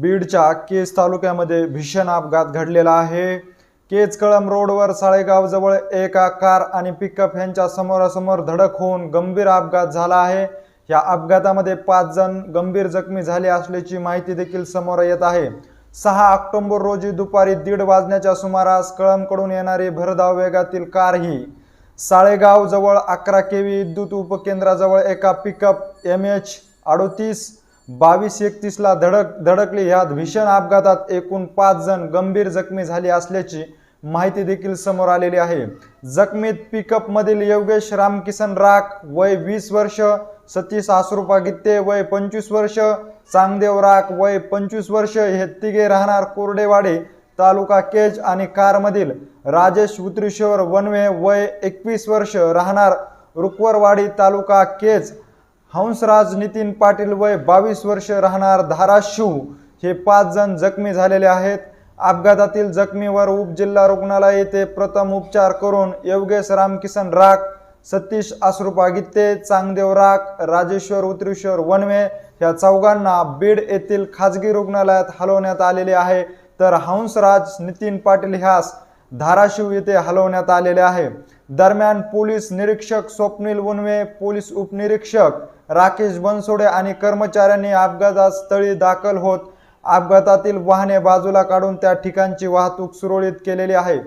बीडच्या केज तालुक्यामध्ये भीषण अपघात घडलेला आहे. केज कळम रोडवर साळेगावजवळ एका कार आणि पिकअप यांच्या समोरासमोर धडक होऊन गंभीर अपघात झाला आहे. या अपघातामध्ये पाच जण गंभीर जखमी झाले असल्याची माहिती देखील समोर येत आहे. सहा ऑक्टोबर रोजी दुपारी दीड वाजण्याच्या सुमारास कळमकडून येणारी भरधाव वेगातील कार ही साळेगाव जवळ अकरा केवी विद्युत उपकेंद्राजवळ एका पिकअप एम एच अडोतीस बावीस एकतीसला धडक धडकली. ह्यात भीषण अपघातात एकूण पाच जण गंभीर जखमी झाले असल्याची माहिती देखील समोर आलेली आहे. जखमीत पिकअपमधील योगेश रामकिसन राख वय वीस वर्ष सतीश आसरुपा गित्ते वय पंचवीस वर्ष चांगदेव राख वय पंचवीस वर्ष हे तिघे राहणार कोरडेवाडी तालुका केज आणि कारमधील राजेश उतरीश्वर वनवे वय एकवीस वर्ष राहणार रुकवरवाडी तालुका केज. हंसराज नितीन पाटील वय बावीस वर्ष राहणार धाराशिव. हे पाच जण जखमी झालेले आहेत. अपघातातील जखमीवर उपजिल्हा रुग्णालय येथे प्रथम उपचार करून योगेश रामकिसन राख सतीश आसरुपा गित्ते चांगदेव राख राजेश्वर उतरेश्वर वनवे या चौघांना बीड येथील खाजगी रुग्णालयात हलवण्यात आलेले आहे. तर हंसराज नितीन पाटील ह्यास धाराशिव येथे हलवण्यात आलेले आहे. दरम्यान पोलीस निरीक्षक स्वप्नील उनवे पोलीस उपनिरीक्षक राकेश बनसोडे आणि कर्मचाऱ्यांनी अपघातस्थळी दाखल होत अपघातातील वाहने बाजूला काढून त्या ठिकाणची वाहतूक सुरळीत केलेली आहे.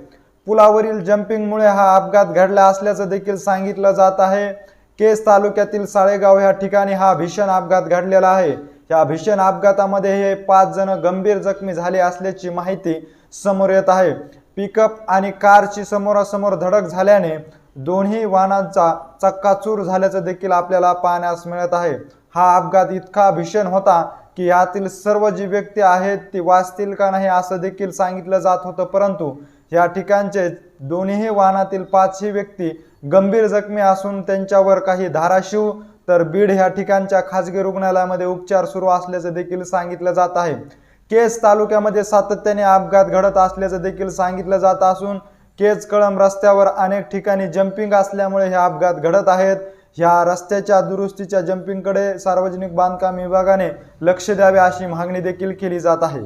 पुलावरील जम्पिंगमुळे हा अपघात घडला असल्याचं देखील सांगितलं जात आहे. केस तालुक्यातील साळेगाव या ठिकाणी हा भीषण अपघात घडलेला आहे. या भीषण अपघातामध्ये हे पाच जण गंभीर जखमी झाले असल्याची माहिती समोर येत आहे. पिकअप आणि कारची समोरासमोर धडक झाल्याने दोन्ही वाहनांचा चक्काचूर झाल्याचं देखील आपल्याला पाहण्यास मिळत आहे. हा अपघात इतका भीषण होता की यातील सर्व जी व्यक्ती आहेत ती वाचतील का नाही असं देखील सांगितलं जात होतं. परंतु या ठिकाणचे दोन्ही वाहनातील पाचही व्यक्ती गंभीर जखमी असून त्यांच्यावर काही धाराशिव तर बीड ह्या ठिकाणच्या खाजगी रुग्णालयामध्ये उपचार सुरू असल्याचं देखील सांगितलं जात आहे. केज तालुक्यामध्ये सातत्याने अपघात घडत असल्याचं देखील सांगितलं जात असून केज कळम रस्त्यावर अनेक ठिकाणी जम्पिंग असल्यामुळे हे अपघात घडत आहेत. ह्या रस्त्याच्या दुरुस्तीच्या जम्पिंगकडे सार्वजनिक बांधकाम विभागाने लक्ष द्यावे अशी मागणी देखील केली जात आहे.